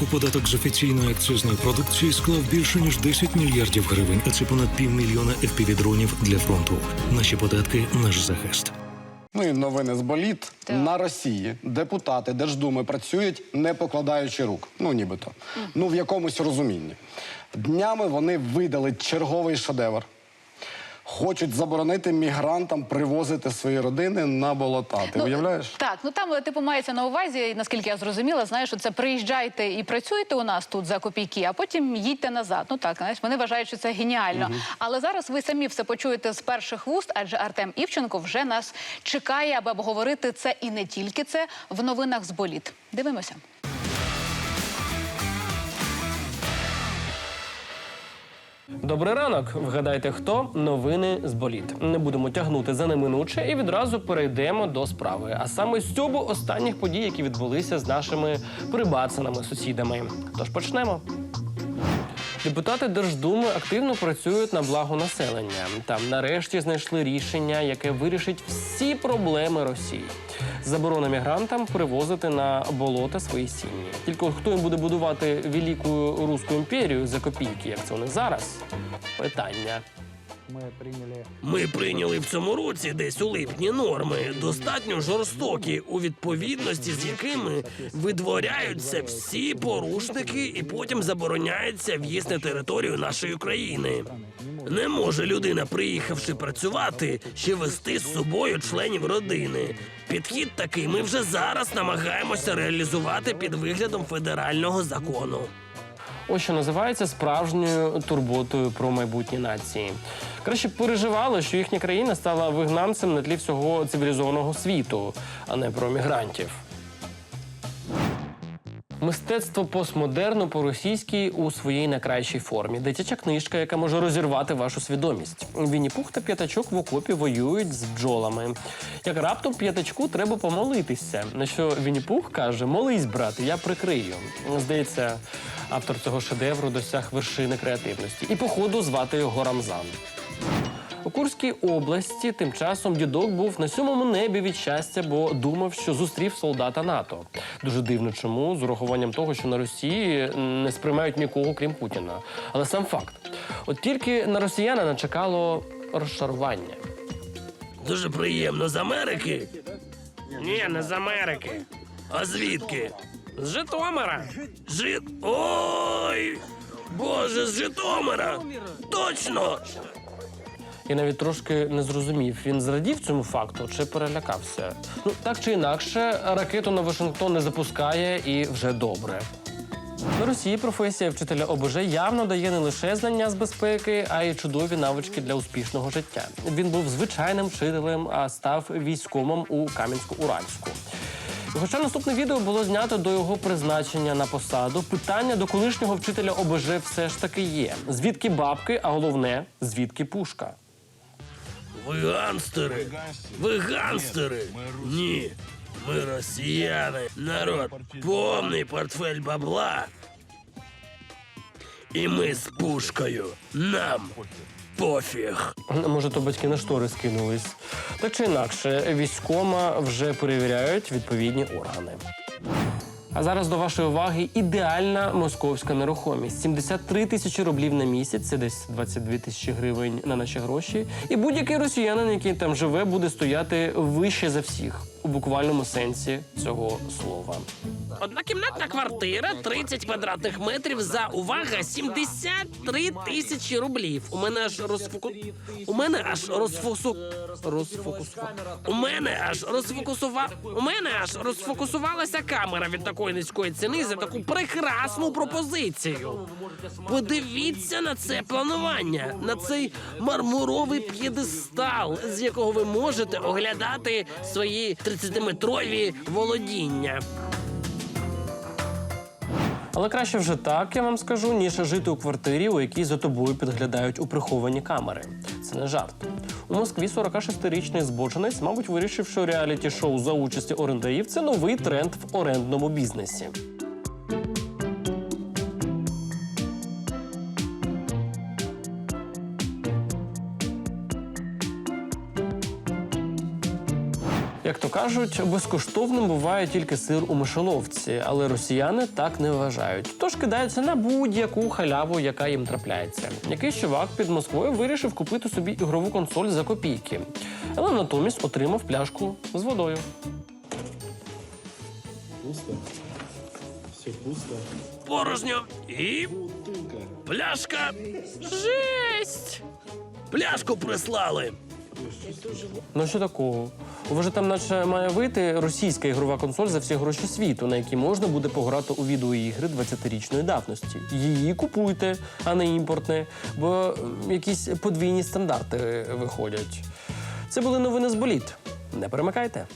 року податок з офіційної акцизної продукції склав більше ніж 10 мільярдів гривень, а це понад півмільйона FPV-дронів для фронту. Наші податки наш захист. Ну і новини з боліт на Росії. Депутати Держдуми працюють, не покладаючи рук. Ну нібито. Ну в якомусь розумінні. Днями вони видали черговий шедевр. Хочуть заборонити мігрантам привозити свої родини на болота. Ти уявляєш? Так, ну там типу мається на увазі, наскільки я зрозуміла, знаєш, що це приїжджайте і працюйте у нас тут за копійки, а потім їдьте назад. Ну так, знаєш, вони вважають, що це геніально. Але зараз ви самі все почуєте з перших вуст, адже Артем Івченко вже нас чекає, аби обговорити це і не тільки це в новинах з боліт. Дивимося. Добрий ранок. Вгадайте, хто новини з боліт. Не будемо тягнути за неминуче і відразу перейдемо до справи. А саме з цього останніх подій, які відбулися з нашими прибацаними сусідами. Тож почнемо. Депутати Держдуми активно працюють на благо населення. Там нарешті знайшли рішення, яке вирішить всі проблеми Росії. Заборона мігрантам привозити на болота свої сім'ї. Тільки хто їм буде будувати велику руську імперію за копійки, як це вони зараз? Питання. Ми прийняли в цьому році десь у липні норми, достатньо жорстокі, у відповідності з якими видворяються всі порушники і потім забороняється в'їзд на територію нашої країни. Не може людина, приїхавши працювати, ще вести з собою членів родини. Підхід такий ми вже зараз намагаємося реалізувати під виглядом федерального закону. Ось що називається справжньою турботою про майбутнє нації. Краще переживали, що їхня країна стала вигнанцем на тлі всього цивілізованого світу, а не про мігрантів. Мистецтво постмодерну по-російськи у своїй найкращій формі. Дитяча книжка, яка може розірвати вашу свідомість. Вінні Пух та п'ятачок в окопі воюють з бджолами. Як раптом п'ятачку треба помолитися. На що Вінні Пух каже: Молись, брат, я прикрию. Здається, автор цього шедевру досяг вершини креативності. І походу звати його Рамзан. У Курській області тим часом дідок був на сьомому небі від щастя, бо думав, що зустрів солдата НАТО. Дуже дивно, чому з урахуванням того, що на Росії не сприймають нікого, крім Путіна. Але сам факт: от тільки на росіянина чекало розчарування. Дуже приємно з Америки. Ні, не з Америки. А звідки? З Житомира. Жит. Ой! Боже, з Житомира! Точно! Я навіть трошки не зрозумів, він зрадів цьому факту чи перелякався. Ну так чи інакше, ракету на Вашингтон не запускає і вже добре. На Росії професія вчителя ОБЖ явно дає не лише знання з безпеки, а й чудові навички для успішного життя. Він був звичайним вчителем, а став військомом у Кам'янську-Уральську. Хоча наступне відео було знято до його призначення на посаду, питання до колишнього вчителя ОБЖ все ж таки є: звідки бабки, а головне, звідки пушка. Ви ганстери! Ви ганстери! Ні. Ми росіяни. Народ, повний портфель бабла. І ми з пушкою. Нам пофіг. Може, то батьки на штори скинулись. Так чи інакше, військома вже перевіряють відповідні органи. А зараз до вашої уваги ідеальна московська нерухомість. 73 тисячі рублів на місяць, це десь 22 тисячі гривень на наші гроші. І будь-який росіянин, який там живе, буде стояти вище за всіх у буквальному сенсі цього слова. Однокімнатна квартира, 30 квадратних метрів за увага, 73 тисячі рублів. У мене аж розфоку... У мене аж розфокусу... Розфокусував. У мене аж розфокусував. У мене аж розфокусувалася камера від такої низької ціни за таку прекрасну пропозицію. Подивіться на це планування, на цей мармуровий п'єдестал, з якого ви можете оглядати свої 30-метрові володіння. Але краще вже так, я вам скажу, ніж жити у квартирі, у якій за тобою підглядають у приховані камери. Це не жарт. У Москві 46-річний збочинець, мабуть, вирішив, що реаліті-шоу за участі орендарів це новий тренд в орендному бізнесі. Як то кажуть, безкоштовним буває тільки сир у мишоловці, але росіяни так не вважають. Тож кидаються на будь-яку халяву, яка їм трапляється. Якийсь чувак під Москвою вирішив купити собі ігрову консоль за копійки, але натомість отримав пляшку з водою. Порожньо і пляшка. Жесть! Пляшку прислали. Ну що такого? Вас там, наче має вийти російська ігрова консоль за всі гроші світу, на якій можна буде пограти у відеоігри 20-річної давності. Її купуйте, а не імпортне, бо якісь подвійні стандарти виходять. Це були новини з боліт. Не перемикайте.